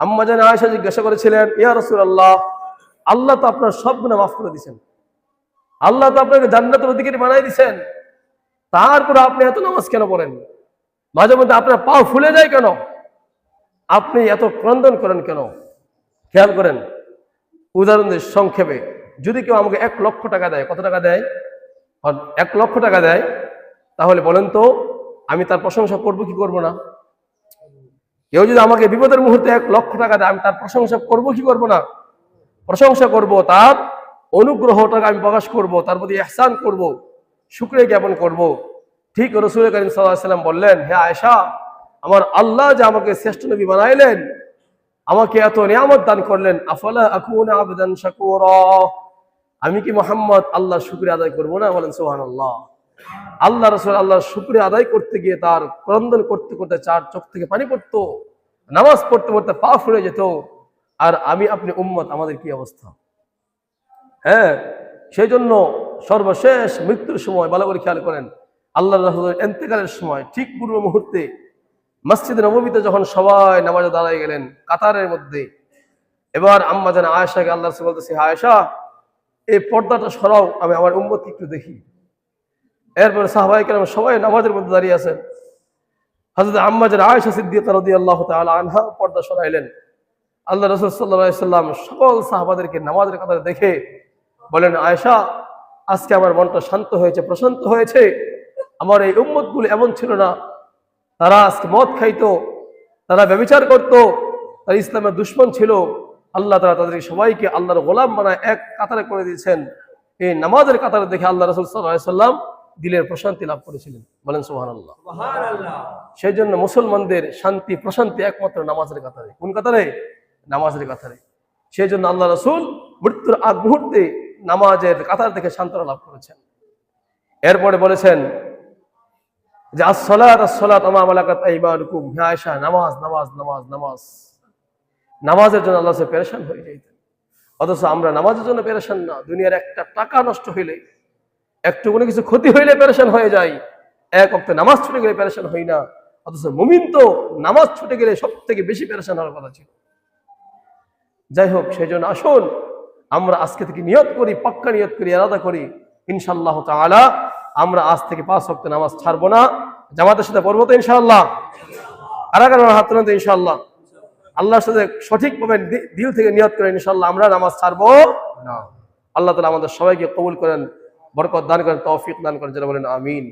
আম্মা জান আয়েশা জিজ্ঞাসা করেছিলেন, ইয়া রসুল আল্লাহ আল্লাহ তো আপনার সব গুণা মাফ করে দিয়েছেন। আল্লাহ তো আপনাকে জান্নাতের অধিকারী বানাই দিয়েছেন। তারপরে আপনি এত নামাজ কেন পড়েন? মাঝে মধ্যে আপনার পা ফুলে যায় কেন? আপনি এত ক্রন্দন করেন কেন? খেয়াল করেন, উদাহরণ দিয়ে সংক্ষেপে, যদি কেউ আমাকে এক লক্ষ টাকা দেয়, কত টাকা দেয়? এক লক্ষ টাকা দেয়, তাহলে বলেন তো, আমি তার প্রশংসা করব কি করব না? কেউ যদি আমাকে বিপদের মুহূর্তে এক লক্ষ টাকা দেয়, আমি তার প্রশংসা করব, কি করব না? প্রশংসা করব, তার অনুগ্রহটাকে আমি প্রকাশ করব, তার প্রতি এহসান করব, শুক্রিয়া জ্ঞাপন করব। ঠিক রসুল করিম সাল্লাম বললেন, হে আয়সা আমার আল্লাহ যে আমাকে শ্রেষ্ঠ নবী বানাইলেন, আমাকে এত নিয়ামত দান করলেন, আফলা আবেদন শাকুরা? আমি কি মোহাম্মদ আল্লাহ শুক্রিয়া আদায় করব না? বলেন সোহান আল্লাহ আল্লাহ রসুল আল্লাহ শুক্রিয়া আদায় করতে গিয়ে তার ক্রন্দন করতে করতে চার চোখ থেকে পানি পড়তো নামাজ পড়তে পড়তে পা ফুলে যেত। আর আমি আপনি উম্মত আমাদের কি অবস্থা? হ্যাঁ সেই জন্য সর্বশেষ মৃত্যুর সময় ভালো করে খেয়াল করেন আল্লাহ রসুলের এন্তেকালের সময় ঠিক পূর্ব মুহূর্তে মসজিদ নবমীতে যখন সবাই নামাজে দাঁড়ায় গেলেন কাতারের মধ্যে এবার আম্মা যেন আয়েশাকে আল্লাহ বলতেছে "হ্যাঁ, আয়েশা এই পর্দাটা সরাও আমি আমার উম্মতকে একটু দেখি। এরপরে সাহবাই কেরাম সবাই নামাজের মধ্যে দাঁড়িয়ে আছেন। হাজরত আম্মা যেন আয়েশা সিদ্দিকা রদি আল্লাহ আনহা পর্দা সরাইলেন। আল্লাহ রসুল সাল্লাম সকল সাহাবাদেরকে নামাজের কাতারে দেখে বলেন, আয়েশা, আজকে আমার মনটা শান্ত হয়েছে, প্রশান্ত হয়েছে। আমার এই উম্মতগুলো এমন ছিল না। তারা আজকে মদ খাইতো, তারা ব্যবচার করত, তারা ইসলামের দুশ্মন ছিল। আল্লাহ তারা তাদের সবাইকে আল্লাহর গোলাম বানায় এক কাতারে করে দিয়েছেন। এই নামাজের কাতারে দেখে আল্লাহ রসুল সাল্লাহ সাল্লাম দিলের প্রশান্তি লাভ করেছিলেন। বলেন সোহান আল্লাহ সেই জন্য মুসলমানদের শান্তি প্রশান্তি একমাত্র নামাজের কাতারে। কোন কাতারে? নামাজের কাতারে। সেই জন্য আল্লাহ রসুল মৃত্যুর আগ মুহূর্তে নামাজের কাতার থেকে সান্ত্বনা লাভ করেছেন। এরপরে বলেছেন যে আসলাত ইমানুকুম নামাজ নামাজ নামাজ নামাজ। নামাজের জন্য আল্লাহ পেরেশান হয়ে যাইতেন। অথচ আমরা নামাজের জন্য পেরেশান না। দুনিয়ার একটা টাকা নষ্ট হইলে একটু কোনো কিছু ক্ষতি হইলে পেরেশান হয়ে যায়। এক অক্টে নামাজ ছুটে গেলে পেরেশান হই না। অথচ মুমিন তো নামাজ ছুটে গেলে সব থেকে বেশি পেরেশান হওয়ার কথা ছিল। যাই হোক সেই জন্য আসুন আমরা আজকে থেকে নিয়ত করি পাক্কা নিয়ত করি আলাদা করি। ইনশাল্লাহ তাআলা আমরা আজ থেকে পাঁচ ওয়াক্ত নামাজ ছাড়বো না। জামাতের সাথে পড়ব তো ইনশাআল্লাহ? কারা কারা হাত তুলেন তো ইনশাআল্লাহ। আল্লাহর সাথে সঠিকভাবে দিল থেকে নিয়ত করে ইনশাআল্লাহ আমরা নামাজ ছাড়বো। না। আল্লাহ তালা আমাদের সবাইকে কবুল করেন। বরকত দান করেন তৌফিক দান করেন যারা বলেন আমিন।